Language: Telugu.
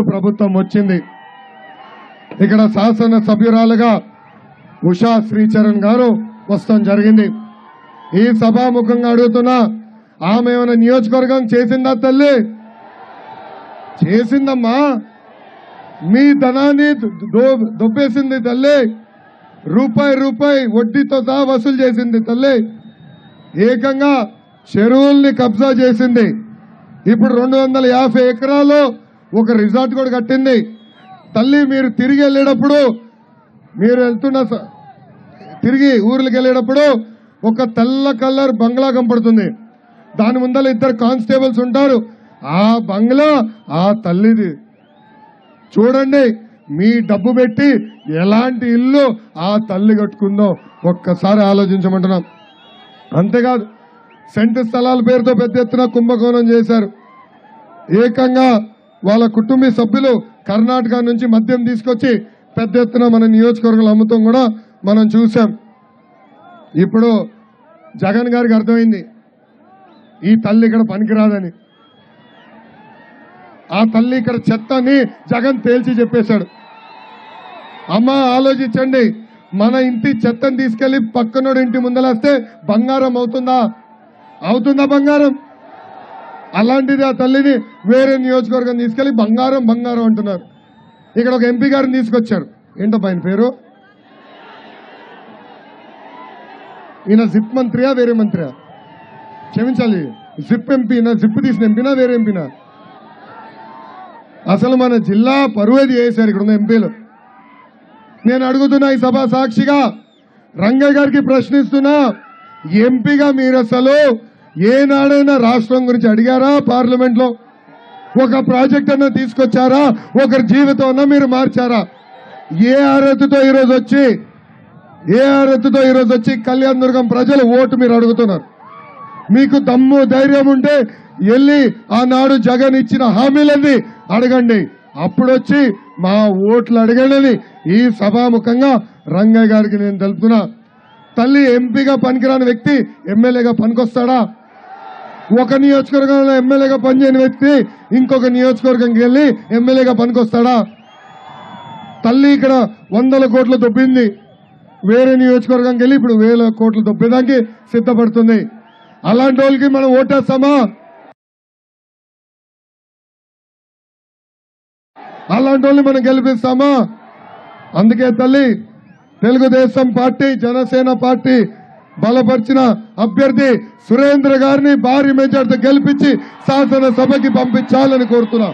గుర్తు ప్రభుత్వం వచ్చింది. ఇక్కడ శాసన సభ్యురాలుగా ఉషా శ్రీచరణ్ గారు వస్తాం జరిగింది. ఈ సభాముఖంగా అడుగుతున్నా ఆమె ఏమైనా నియోజకవర్గం చేసిందా తల్లి? చేసిందమ్మా. మీ ధనాన్ని దో- దొబ్బేసింది తల్లి. రూపాయి రూపాయి వడ్డీతో సహా వసూలు చేసింది తల్లి. ఏకంగా చెరువుల్ని కబ్జా చేసింది. ఇప్పుడు రెండు వందల యాభై ఎకరాలు ఒక రిసార్ట్ కూడా కట్టింది. తల్లి మీరు తిరిగి వెళ్ళేటప్పుడు మీరు వెళ్తున్న స- తిరిగి ఊర్లకు వెళ్ళేటప్పుడు ఒక తెల్ల కలర్ బంగ్లా కనపడుతుంది. దాని ముందర ఇద్దరు కానిస్టేబుల్స్ ఉంటారు. ఆ బంగ్లా ఆ తల్లిది. చూడండి మీ డబ్బు పెట్టి ఎలాంటి ఇల్లు ఆ తల్లి కట్టుకుందో ఒక్కసారి ఆలోచించమంటున్నాం. అంతేకాదు సెంటు స్థలాల పేరుతో పెద్ద ఎత్తున కుంభకోణం చేశారు. ఏకంగా వాళ్ళ కుటుంబ సభ్యులు కర్ణాటక నుంచి మద్యం తీసుకొచ్చి పెద్ద ఎత్తున మన నియోజకవర్గంలో అమ్ముతాం కూడా మనం చూసాం. ఇప్పుడు జగన్ గారికి అర్థమైంది. ఈ తల్లి ఇక్కడ పనికిరాదని. ఆ తల్లి ఇక్కడ చెత్తని జగన్ తేల్చి చెప్పేశాడు. అమ్మ ఆలోచించండి. మన ఇంటి చెత్తను తీసుకెళ్ళి పక్కనోడి ఇంటి ముందలేస్తే బంగారం అవుతుందా? అవుతుందా బంగారం? అలాంటిది ఆ తల్లిని వేరే నియోజకవర్గం తీసుకెళ్ళి బంగారం బంగారం అంటున్నారు. ఇక్కడ ఒక ఎంపీ గారిని తీసుకొచ్చారు. ఏంటో ఆయన పేరు? ఈయన జిప్ మంత్రియా వేరే మంత్రియా? క్షమించాలి. జిప్ ఎంపీనా జిప్ తీసిన ఎంపీనా వేరే ఎంపీనా? అసలు మన జిల్లా పరువేది చేశారు ఇక్కడ ఉన్న ఎంపీలు? నేను అడుగుతున్నా ఈ సభ సాక్షిగా. రంగయ్య గారికి ప్రశ్నిస్తున్నా. ఎంపీగా మీరు అసలు ఏనాడైనా రాష్ట్రం గురించి అడిగారా పార్లమెంట్లో ఒక ప్రాజెక్ట్ అన్న తీసుకొచ్చారా? ఒకరి జీవితం అన్నా మీరు మార్చారా? ఏ అర్హతతో ఈరోజు వచ్చి ఏ అర్హతతో ఈరోజు వచ్చి కళ్యాణ్ దుర్గం ప్రజలు ఓటు మీరు అడుగుతున్నారు? మీకు దమ్ము ధైర్యం ఉంటే వెళ్ళి ఆనాడు జగన్ ఇచ్చిన హామీలన్నీ అడగండి. అప్పుడొచ్చి మా ఓట్లు అడగండి ఈ సభాముఖంగా రంగయ్య గారికి నేను తెలుపుతున్నా. తల్లి ఎంపీగా పనికిరాని వ్యక్తి ఎమ్మెల్యేగా పనికొస్తాడా? ఒక నియోజకవర్గంలో ఎమ్మెల్యేగా పనిచేయని వ్యక్తి ఇంకొక నియోజకవర్గంకి వెళ్ళి ఎమ్మెల్యేగా పనికొస్తాడా? తల్లి ఇక్కడ వందల కోట్లు దొబ్బింది. వేరే నియోజకవర్గంకి వెళ్ళి ఇప్పుడు వేల కోట్లు దొబ్బేదానికి సిద్ధపడుతుంది. అలాంటి వాళ్ళకి మనం ఓటేస్తామా? అలాంటి వాళ్ళని మనం గెలిపిస్తామా? అందుకే తల్లి తెలుగుదేశం పార్టీ జనసేన పార్టీ బలపరిచిన అభ్యర్థి సురేంద్ర గారిని భారీ మెజార్టీతో గెలిపించి శాసనసభకి పంపించాలని కోరుతున్నా.